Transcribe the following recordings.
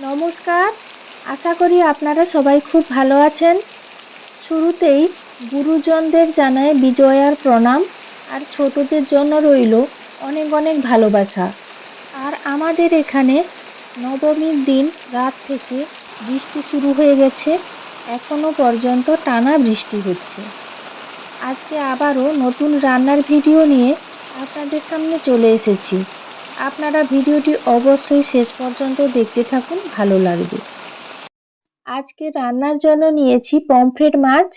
নমস্কার। আশা করি আপনারা সবাই খুব ভালো আছেন। শুরুতেই গুরুজনদের জানায় বিজয়ার প্রণাম, আর ছোটদের জন্য রইল অনেক অনেক ভালোবাসা। আর আমাদের এখানে নবমীর দিন রাত থেকে বৃষ্টি শুরু হয়ে গেছে এখনও পর্যন্ত টানা বৃষ্টি হচ্ছে। আজকে আবারও নতুন রান্নার ভিডিও নিয়ে আপনাদের সামনে চলে এসেছি। আপনারা ভিডিওটি অবশ্যই শেষ পর্যন্ত দেখতে থাকুন, ভালো লাগবে। আজকে রান্নার জন্য নিয়েছি পমফ্রেট মাছ।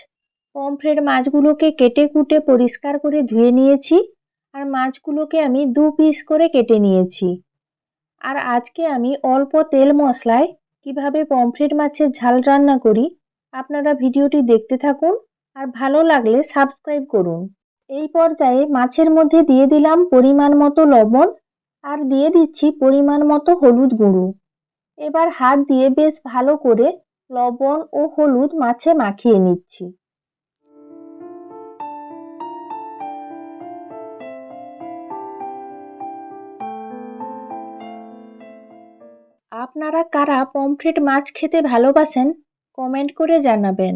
পমফ্রেট মাছগুলোকে কেটে কুটে পরিষ্কার করে ধুয়ে নিয়েছি আর মাছগুলোকে আমি দু পিস করে কেটে নিয়েছি। আর আজকে আমি অল্প তেল মশলায় কীভাবে পমফ্রেট মাছের ঝাল রান্না করি আপনারা ভিডিওটি দেখতে থাকুন আর ভালো লাগলে সাবস্ক্রাইব করুন। এই পর্যায়ে মাছের মধ্যে দিয়ে দিলাম পরিমাণ মতো লবণ আর দিয়ে দিচ্ছি পরিমাণ মতো হলুদ গুঁড়ো। এবার হাত দিয়ে বেশ ভালো করে লবণ ও হলুদ মাছে মাখিয়ে নিচ্ছি। আপনারা কারা পমফ্রেট মাছ খেতে ভালোবাসেন, কমেন্ট করে জানাবেন।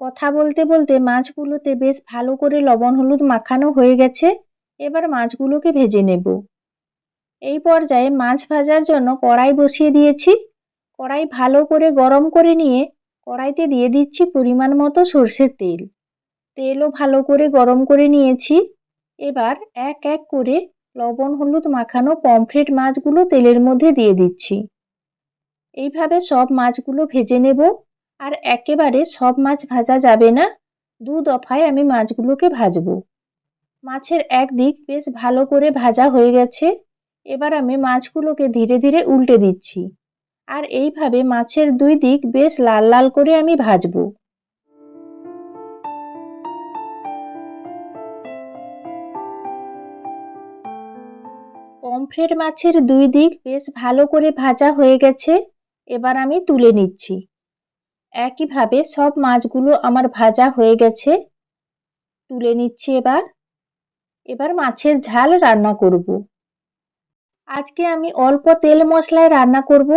কথা বলতে বলতে মাছগুলোতে বেশ ভালো করে লবণ হলুদ মাখানো হয়ে গেছে, এবার মাছগুলোকে ভেজে নেব। এই পর্যায়ে মাছ ভাজার জন্য কড়াই বসিয়ে দিয়েছি। কড়াই ভালো করে গরম করে নিয়ে কড়াইতে দিয়ে দিচ্ছি পরিমাণ মতো সর্ষের তেল। তেলও ভালো করে গরম করে নিয়েছি। এবার এক এক করে লবণ, হলুদ মাখানো পমফ্রেট মাছগুলো তেলের মধ্যে দিয়ে দিচ্ছি। এইভাবে সব মাছগুলো ভেজে নেব। আর একেবারে সব মাছ ভাজা যাবে না। দু দফায় আমি মাছগুলোকে ভাজবো। মাছের একদিক বেশ ভালো করে ভাজা হয়ে গেছে। এবার আমি মাছগুলোকে ধীরে ধীরে উল্টে দিচ্ছি। আর এইভাবে মাছের দুই দিক বেশ লাল লাল করে আমি ভাজবো। পমফ্রেট মাছের দুই দিক বেশ ভালো করে ভাজা হয়ে গেছে, এবার আমি তুলে নিচ্ছি। একইভাবে সব মাছগুলো আমার ভাজা হয়ে গেছে, তুলে নিচ্ছি এবার। এবার মাছের ঝাল রান্না করব। আজকে আমি অল্প তেল মশলায় রান্না করব,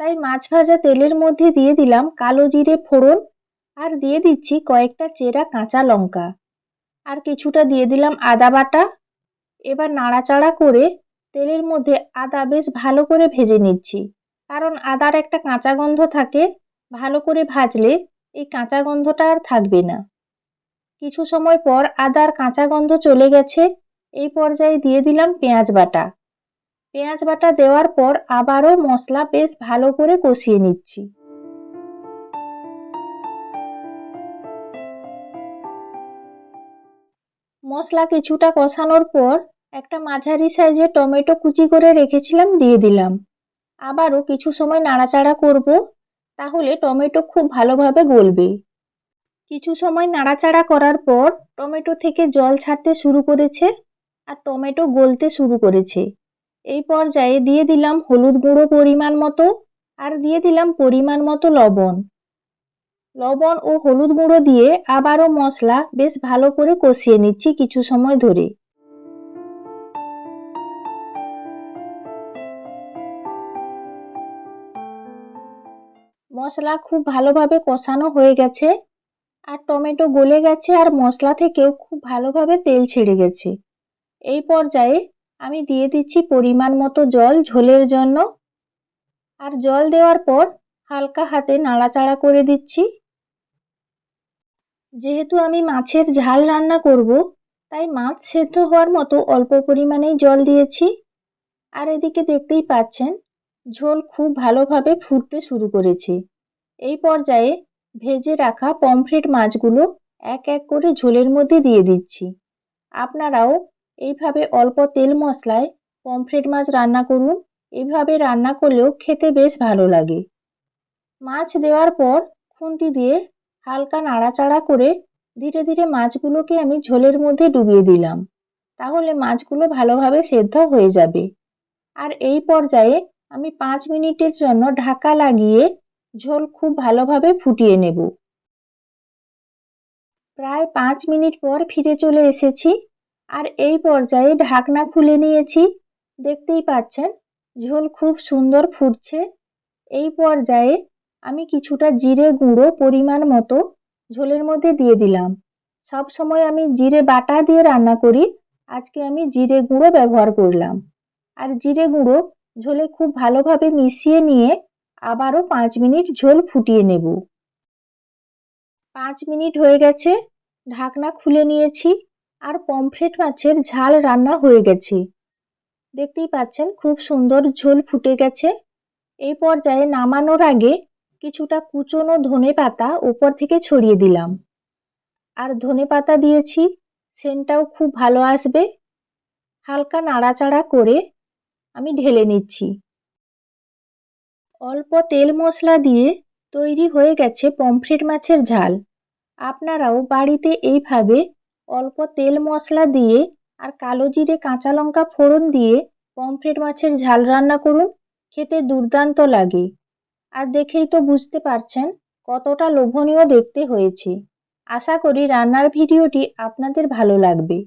তাই মাছ ভাজা তেলের মধ্যে দিয়ে দিলাম কালো জিরে ফোড়ন আর দিয়ে দিচ্ছি কয়েকটা চেরা কাঁচা লঙ্কা। আর কিছুটা দিয়ে দিলাম আদা বাটা। এবার নাড়াচাড়া করে তেলের মধ্যে আদা বেশ ভালো করে ভেজে নিচ্ছি। কারণ আদার একটা কাঁচা গন্ধ থাকে, ভালো করে ভাজলে এই কাঁচা গন্ধটা আর থাকবে না। কিছু সময় পর আদার কাঁচা গন্ধ চলে গেছে, এই পর্যায়ে দিয়ে দিলাম পেঁয়াজ বাটা। পেঁয়াজ বাটা দেওয়ার পর আবারও মশলা বেশ ভালো করে কষিয়ে নিচ্ছি। মশলা কিছুটা কষানোর পর একটা মাঝারি সাইজে টমেটো কুচি করে রেখেছিলাম, দিয়ে দিলাম। আবারও কিছু সময় নাড়াচাড়া করব, তাহলে টমেটো খুব ভালোভাবে গলবে। কিছু সময় নাড়াচাড়া করার পর টমেটো থেকে জল ছাড়তে শুরু করেছে, আর টমেটো গলতে শুরু করেছে। এই পর্যায়ে দিয়ে দিলাম হলুদ গুঁড়ো পরিমাণ মতো আর দিয়ে দিলাম পরিমাণ মতো লবণ। লবণ ও হলুদ গুঁড়ো দিয়ে আবারও মশলা বেশ ভালো করে কষিয়ে নিচ্ছি কিছু সময় ধরে। মশলা খুব ভালোভাবে কষানো হয়ে গেছে আর টমেটো গলে গেছে আর মশলা থেকেও খুব ভালোভাবে তেল ছেড়ে গেছে। এই পর্যায়ে আমি দিয়ে দিচ্ছি পরিমাণ মতো জল ঝোলের জন্য। আর জল দেওয়ার পর হালকা হাতে নাড়াচাড়া করে দিচ্ছি। যেহেতু আমি মাছের ঝাল রান্না করব, তাই মাছ সেদ্ধ হওয়ার মতো অল্প পরিমাণেই জল দিয়েছি। আর এদিকে দেখতেই পাচ্ছেন, ঝোল খুব ভালোভাবে ফুটতে শুরু করেছে। এই পর্যায়ে ভেজে রাখা পমফ্রেট মাছগুলো এক এক করে ঝোলের মধ্যে দিয়ে দিচ্ছি। আপনারাও এইভাবে অল্প তেল মশলায় পমফ্রেট মাছ রান্না করুন। এভাবে রান্না করলেও খেতে বেশ ভালো লাগে। মাছ দেওয়ার পর খুন্তি দিয়ে হালকা নাড়াচাড়া করে ধীরে ধীরে মাছগুলোকে আমি ঝোলের মধ্যে ডুবিয়ে দিলাম। তাহলে মাছগুলো ভালোভাবে সেদ্ধ হয়ে যাবে। আর এই পর্যায়ে আমি পাঁচ মিনিটের জন্য ঢাকা লাগিয়ে ঝোল খুব ভালোভাবে ফুটিয়ে নেব। প্রায় পাঁচ মিনিট পর ফিরে চলে এসেছি আর এই পর্যায়ে ঢাকনা খুলে নিয়েছি। দেখতেই পাচ্ছেন, ঝোল খুব সুন্দর ফুটছে। এই পর্যায়ে আমি কিছুটা জিরে গুঁড়ো পরিমাণ মতো ঝোলের মধ্যে দিয়ে দিলাম। সব সময় আমি জিরে বাটা দিয়ে রান্না করি। আজকে আমি জিরে গুঁড়ো ব্যবহার করলাম। আর জিরে গুঁড়ো ঝোলে খুব ভালোভাবে মিশিয়ে নিয়ে আবারও পাঁচ মিনিট ঝোল ফুটিয়ে নেব। পাঁচ মিনিট হয়ে গেছে, ঢাকনা খুলে নিয়েছি। আর পমফ্রেট মাছের ঝাল রান্না হয়ে গেছে। দেখতেই পাচ্ছেন, খুব সুন্দর ঝোল ফুটে গেছে। এই পর্যায়ে নামানোর আগে কিছুটা কুচনো ধনে পাতা উপর থেকে ছড়িয়ে দিলাম। আর ধনে পাতা দিয়েছি, সেন্টটাও খুব ভালো আসবে। হালকা নাড়াচাড়া করে আমি ঢেলে নিচ্ছি। অল্প তেল মশলা দিয়ে তৈরি হয়ে গেছে পমফ্রেট মাছের ঝাল। আপনারাও বাড়িতে এইভাবে অল্প তেল মশলা দিয়ে আর কালো জিরে কাঁচা লঙ্কা ফোড়ন দিয়ে পমফ্রেট মাছের ঝাল রান্না করুন। খেতে দুর্দান্ত লাগে। আর দেখেই তো বুঝতে পারছেন কতটা লোভনীয় দেখতে হয়েছে। আশা করি রান্নার ভিডিওটি আপনাদের ভালো লাগবে।